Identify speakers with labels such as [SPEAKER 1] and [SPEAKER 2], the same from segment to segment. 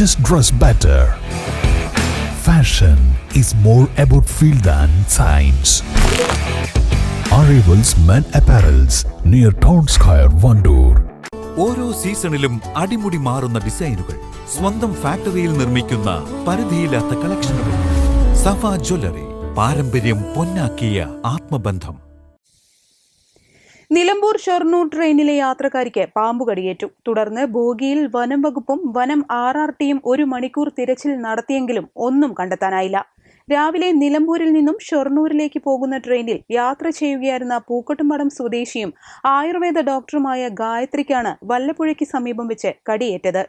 [SPEAKER 1] just dress better. Fashion is more about feel than science. Arrivals Men Apparels near Town Square, Vandoor.
[SPEAKER 2] ഓരോ സീസണിലും അടിമുടി മാറുന്ന ഡിസൈനുകൾ സ്വന്തം ഫാക്ടറിയിൽ നിർമ്മിക്കുന്ന പരിധിയില്ലാത്ത കളക്ഷനുകൾ സഫ ജ്വല്ലറി പാരമ്പര്യം പൊന്നാക്കിയ ആത്മബന്ധം
[SPEAKER 3] നിലമ്പൂർ ഷൊർണൂർ ട്രെയിനിലെ യാത്രക്കാരിക്ക് പാമ്പ് കടിയേറ്റു. തുടർന്ന് ബോഗിയിൽ വനം വകുപ്പും വനം ആർ ആർ ടിയും ഒരു മണിക്കൂർ തിരച്ചിൽ നടത്തിയെങ്കിലും ഒന്നും കണ്ടെത്താനായില്ല. രാവിലെ നിലമ്പൂരിൽ നിന്നും ഷൊർണൂരിലേക്ക് പോകുന്ന ട്രെയിനിൽ യാത്ര ചെയ്യുകയായിരുന്ന പൂക്കട്ടുമടം സ്വദേശിയും ആയുർവേദ ഡോക്ടറുമായ ഗായത്രിക്കാണ് വല്ലപ്പുഴയ്ക്ക് സമീപം വെച്ച് കടിയേറ്റത്.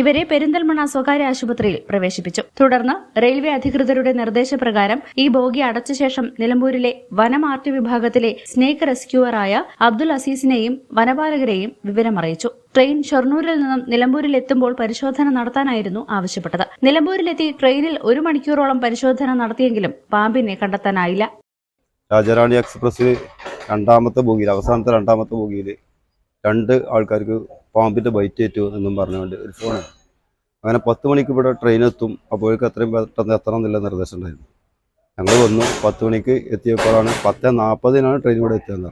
[SPEAKER 4] ഇവരെ പെരിന്തൽമണ്ണ സ്വകാര്യ ആശുപത്രിയിൽ പ്രവേശിപ്പിച്ചു. തുടർന്ന് റെയിൽവേ അധികൃതരുടെ നിർദ്ദേശപ്രകാരം ഈ ബോഗി അടച്ച ശേഷം നിലമ്പൂരിലെ വനം ആർട്ട് വിഭാഗത്തിലെ സ്നേക്ക് റെസ്ക്യൂവറായ അബ്ദുൽ അസീസിനെയും വനപാലകരെയും വിവരമറിയിച്ചു. ട്രെയിൻ ഷൊർണൂരിൽ നിന്നും നിലമ്പൂരിൽ എത്തുമ്പോൾ പരിശോധന നടത്താനായിരുന്നു ആവശ്യപ്പെട്ടത്. നിലമ്പൂരിലെത്തി ട്രെയിനിൽ ഒരു മണിക്കൂറോളം പരിശോധന നടത്തിയെങ്കിലും പാമ്പിനെ കണ്ടെത്താനായില്ല.
[SPEAKER 5] രാജാറാണി എക്സ്പ്രസ്സിൽ രണ്ടാമത്തെ ബോഗിയിൽ അവസാനത്തെ രണ്ടാമത്തെ ബോഗിയിൽ രണ്ട് ആൾക്കാർക്ക് പാമ്പിന്റെ ബൈറ്റ് ഏറ്റു എന്നും പറഞ്ഞുകൊണ്ട് ഒരു ഫോൺ അങ്ങനെ പത്ത് മണിക്ക് ഇവിടെ ട്രെയിൻ എത്തും. അപ്പോഴേക്ക് എത്രയും പെട്ടെന്ന് എത്തണം എന്നുള്ള നിർദ്ദേശം ഉണ്ടായിരുന്നു. ഞങ്ങൾ വന്നു. പത്ത് മണിക്ക് എത്തിയപ്പോഴാണ് പത്ത് നാൽപ്പതിനാണ് ട്രെയിൻ ഇവിടെ എത്തിയത്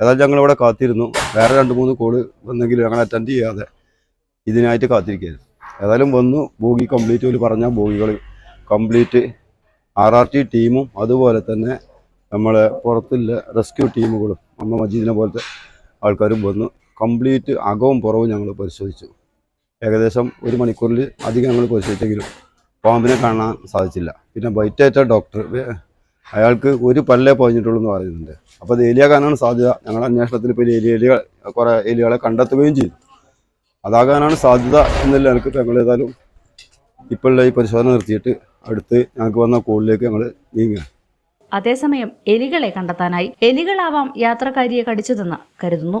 [SPEAKER 5] ഏതായാലും ഞങ്ങളിവിടെ കാത്തിരുന്നു. വേറെ രണ്ട് മൂന്ന് കോൾ വന്നെങ്കിലും ഞങ്ങൾ അറ്റൻഡ് ചെയ്യാതെ ഇതിനായിട്ട് കാത്തിരിക്കുകയായിരുന്നു. ഏതായാലും വന്നു. ബോഗി കംപ്ലീറ്റ് ഒരു പറഞ്ഞ ബോഗികൾ കംപ്ലീറ്റ് ആർ ആർ ടി ടീമും അതുപോലെ തന്നെ നമ്മളെ പുറത്തുള്ള റെസ്ക്യൂ ടീമുകളും അമ്മ മജീദിനെ പോലത്തെ ആൾക്കാരും വന്നു. കംപ്ലീറ്റ് അകവും പുറവും ഞങ്ങൾ പരിശോധിച്ചു. ഏകദേശം ഒരു മണിക്കൂറിൽ അധികം ഞങ്ങൾ പരിശോധിച്ചെങ്കിലും പാമ്പിനെ കാണാൻ സാധിച്ചില്ല. പിന്നെ ബൈറ്റേറ്റ ഡോക്ടർ അയാൾക്ക് ഒരു പല്ലേ പോയിഞ്ഞിട്ടുള്ളൂ എന്ന് പറയുന്നുണ്ട്. അപ്പോൾ അത് ഏലിയ കാണാനാണ് സാധ്യത. ഞങ്ങളുടെ അന്വേഷണത്തിൽ ഇപ്പോൾ ഏലിയ ഏലിയ കുറേ എലികളെ കണ്ടെത്തുകയും ചെയ്തു. അതാകാനാണ് സാധ്യത എന്നല്ല എനിക്ക് ഞങ്ങൾ ഏതായാലും ഇപ്പോഴുള്ള ഈ പരിശോധന നിർത്തിയിട്ട് അടുത്ത് ഞങ്ങൾക്ക് വന്ന കോളിലേക്ക് ഞങ്ങൾ നീങ്ങുക
[SPEAKER 4] അതേസമയം എലികളെ കണ്ടെത്താനായി എലികളാവാം യാത്രക്കാരിയെ കടിച്ചതെന്ന് കരുതുന്നു.